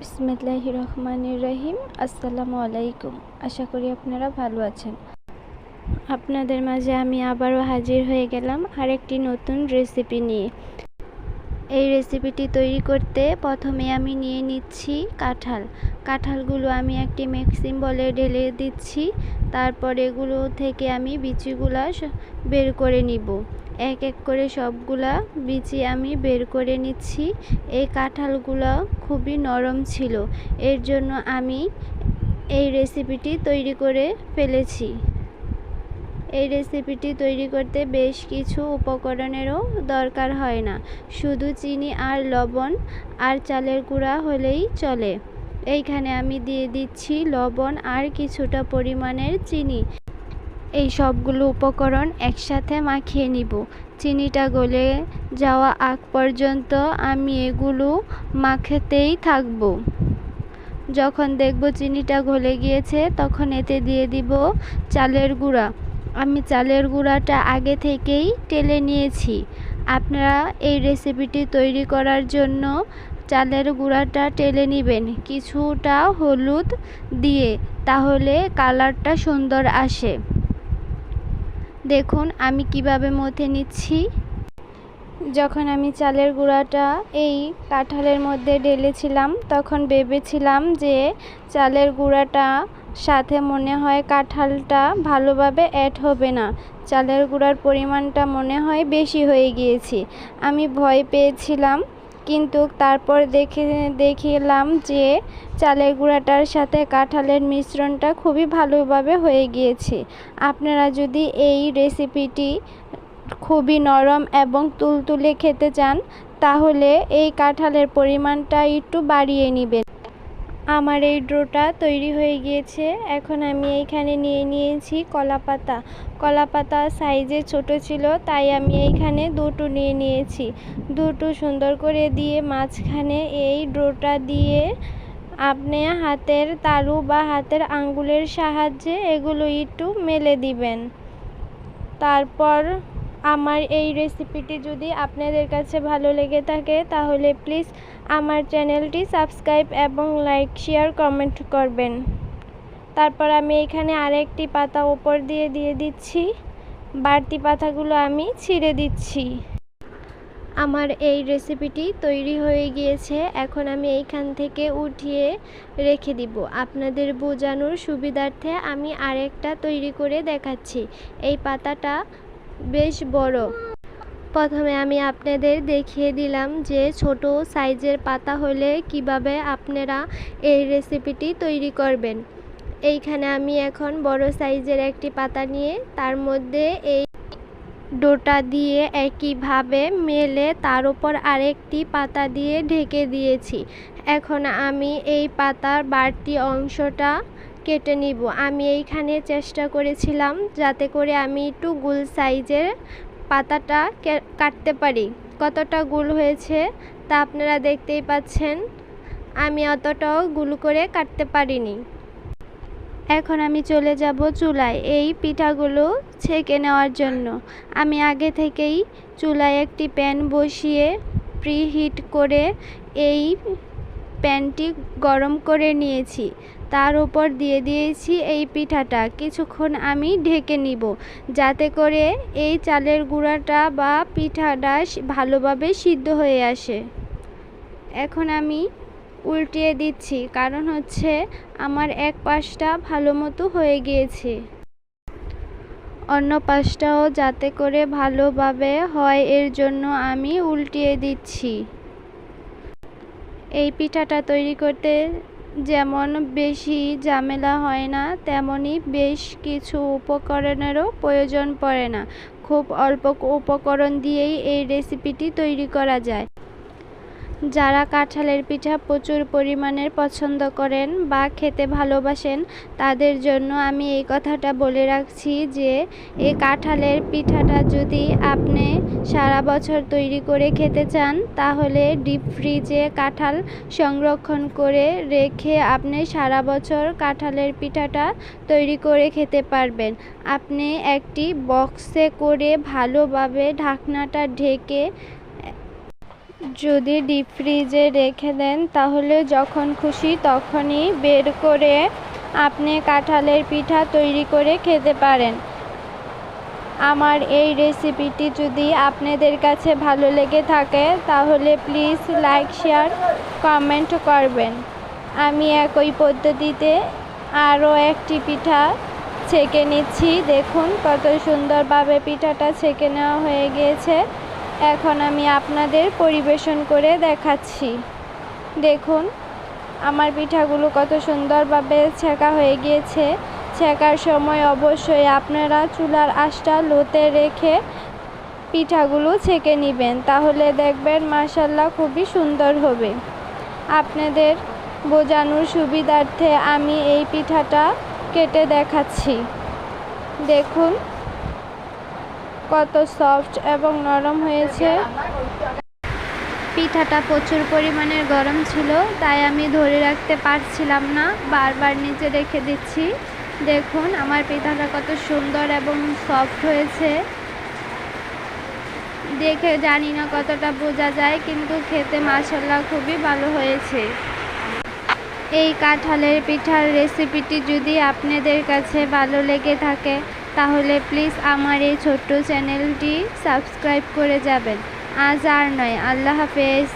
বিসমিল্লাহ রহমানির রহিম আসসালামু আলাইকুম আশা করি আপনারা ভালো আছেন। আপনাদের মাঝে আমি আবারও হাজির হয়ে গেলাম আরেকটি নতুন রেসিপি নিয়ে। এই রেসিপিটি তৈরি করতে প্রথমে আমি নিয়ে নিচ্ছি কাঁঠাল। কাঁঠালগুলো আমি একটি মিক্সিং বলে ঢেলে দিচ্ছি। তারপর এগুলো থেকে আমি বিচিগুলা বের করে নিব। এক এক করে সবগুলা বিচি আমি বের করে নিচ্ছি। এই কাঁঠালগুলো খুবই নরম ছিল। এর জন্য আমি এই রেসিপিটি তৈরি করে ফেলেছি। এই রেসিপিটি তৈরি করতে বেশ কিছু উপকরণেরও দরকার হয় না। শুধু চিনি আর লবণ আর চালের গুঁড়া হলেই চলে। এইখানে আমি দিয়ে দিচ্ছি লবণ আর কিছুটা পরিমাণের চিনি। এই সবগুলো উপকরণ একসাথে মাখিয়ে নিব। চিনিটা গলে যাওয়া আগ পর্যন্ত আমি এগুলো মাখাতেই থাকব। যখন দেখব চিনিটা গলে গিয়েছে, তখন এতে দিয়ে দিব চালের গুঁড়া। আমি চালের গুঁড়াটা আগে থেকেই টেলে নিয়েছি। আপনারা এই রেসিপিটি তৈরি করার জন্য চালের গুঁড়াটা টেলে নেবেন। কিছুটা হলুদ দিয়ে, তাহলে কালারটা সুন্দর আসে। দেখুন, আমি কীভাবে মথে নিচ্ছি। যখন আমি চালের গুঁড়াটা এই কাঁঠালের মধ্যে ঢেলেছিলাম, তখন ভেবেছিলাম যে চালের গুঁড়াটা সাথে মনে হয় কাঁঠালটা ভালোভাবে অ্যাড হবে না। চালের গুঁড়ার পরিমাণটা মনে হয় বেশি হয়ে গিয়েছে। আমি ভয় পেয়েছিলাম, কিন্তু তারপর দেখে, দেখিলাম যে চালের গুঁড়াটার সাথে কাঁঠালের মিশ্রণটা খুবই ভালোভাবে হয়ে গিয়েছে। আপনারা যদি এই রেসিপিটি খুবই নরম এবং তুলতুলে খেতে চান, তাহলে এই কাঁঠালের পরিমাণটা একটু বাড়িয়ে নেবেন। আমার এই ড্রোটা তৈরি হয়ে গিয়েছে। এখন আমি এইখানে নিয়ে নিয়েছি কলা পাতা। কলা পাতা সাইজে ছোট ছিল, তাই আমি এইখানে দুটো নিয়ে নিয়েছি। দুটো সুন্দর করে দিয়ে মাঝখানে এই ড্রোটা দিয়ে আপনি হাতের তালু বা হাতের আঙ্গুলের সাহায্যে এগুলো একটু মেলে দিবেন। তারপর আমার এই রেসিপিটি যদি আপনাদের কাছে ভালো লেগে থাকে, তাহলে প্লিজ আমার চ্যানেলটি সাবস্ক্রাইব এবং লাইক শেয়ার কমেন্ট করবেন। তারপর আমি এখানে আরেকটি পাতা ওপর দিয়ে দিয়ে দিচ্ছি। বাড়তি পাতাগুলো আমি ছিঁড়ে দিচ্ছি। আমার এই রেসিপিটি তৈরি হয়ে গিয়েছে। এখন আমি এইখান থেকে উঠিয়ে রেখে দিব। আপনাদের বোঝানোর সুবিধার্থে আমি আরেকটা তৈরি করে দেখাচ্ছি। এই পাতাটা বেশ বড়। প্রথমে আমি আপনাদের দেখিয়ে দিলাম যে ছোট সাইজের পাতা হলে কীভাবে আপনারা এই রেসিপিটি তৈরি করবেন। এইখানে আমি এখন বড় সাইজের একটি পাতা নিয়ে তার মধ্যে এই ডোটা দিয়ে একইভাবে মেলে তার উপর আরেকটি পাতা দিয়ে ঢেকে দিয়েছি। এখন আমি এই পাতার বাড়তি অংশটা কেটে নিব। আমি এইখানে চেষ্টা করেছিলাম যাতে করে আমি একটু গুল সাইজের পাতাটা কাটতে পারি। কতটা গুল হয়েছে তা আপনারা দেখতেই পাচ্ছেন। আমি অতটাও গুল করে কাটতে পারিনি। এখন আমি চলে যাব চুলায় এই পিঠাগুলো ছেঁকে নেওয়ার জন্য। আমি আগে থেকেই চুলায় একটি প্যান বসিয়ে প্রিহিট করে এই প্যানটি গরম করে নিয়েছি। তার উপর দিয়ে দিয়েছি এই পিঠাটা। কিছুক্ষণ আমি ঢেকে নিব, যাতে করে এই চালের গুঁড়াটা বা পিঠাটা ভালোভাবে সিদ্ধ হয়ে আসে। এখন আমি উল্টিয়ে দিচ্ছি, কারণ হচ্ছে আমার এক পাশটা ভালো মতো হয়ে গিয়েছে। অন্য পাশটাও যাতে করে ভালোভাবে হয়, এর জন্য আমি উল্টিয়ে দিচ্ছি। এই পিঠাটা তৈরি করতে যেমন বেশি ঝামেলা হয় না, তেমনি বেশ কিছু উপকরণেরও প্রয়োজন পড়ে না। খুব অল্প উপকরণ দিয়েই এই রেসিপিটি তৈরি করা যায়। যারা কাঁঠালের পিঠা প্রচুর পরিমাণের পছন্দ করেন বা খেতে ভালোবাসেন, তাদের জন্য আমি এই কথাটা বলে রাখছি যে এই কাঁঠালের পিঠাটা যদি আপনি সারা বছর তৈরি করে খেতে চান, তাহলে ডিপ ফ্রিজে কাঁঠাল সংরক্ষণ করে রেখে আপনি সারা বছর কাঁঠালের পিঠাটা তৈরি করে খেতে পারবেন। আপনি একটি বক্সে করে ভালোভাবে ঢাকনাটা ঢেকে যদি ডিপ ফ্রিজে রেখে দেন, তাহলে যখন খুশি তখনই বের করে আপনি কাঁঠালের পিঠা তৈরি করে খেতে পারেন। আমার এই রেসিপিটি যদি আপনাদের কাছে ভালো লেগে থাকে, তাহলে প্লিজ লাইক শেয়ার কমেন্ট করবেন। আমি একই পদ্ধতিতে আরও একটি পিঠা ছেঁকে নিচ্ছি। দেখুন কত সুন্দরভাবে পিঠাটা ছেঁকে নেওয়া হয়ে গিয়েছে। এখন আমি আপনাদের পরিবেশন করে দেখাচ্ছি। দেখুন, আমার পিঠাগুলো কত সুন্দরভাবে ছেঁকা হয়ে গিয়েছে। ছেঁকার সময় অবশ্যই আপনারা চুলার আঁচটা লোতে রেখে পিঠাগুলো ছেঁকে নেবেন, তাহলে দেখবেন মাসাল্লাহ খুবই সুন্দর হবে। আপনাদের বোঝানোর সুবিধার্থে আমি এই পিঠাটা কেটে দেখাচ্ছি। দেখুন কত সফট এবং নরম হয়েছে। পিঠাটা প্রচুর পরিমাণের গরম ছিল, তাই আমি ধরে রাখতে পারছিলাম না। বারবার নিচে রেখে দিচ্ছি। দেখুন, আমার পিঠাটা কত সুন্দর এবং সফট হয়েছে। দেখে জানি না কতটা বোঝা যায়, কিন্তু খেতে মাসাল্লাহ খুবই ভালো হয়েছে। এই কাঁঠালের পিঠার রেসিপিটি যদি আপনাদের কাছে ভালো লেগে থাকে তাহলে প্লিজ আমার এই ছোট্ট চ্যানেলটি সাবস্ক্রাইব করে যাবেন। আজ আর নয় আল্লাহ হাফেজ।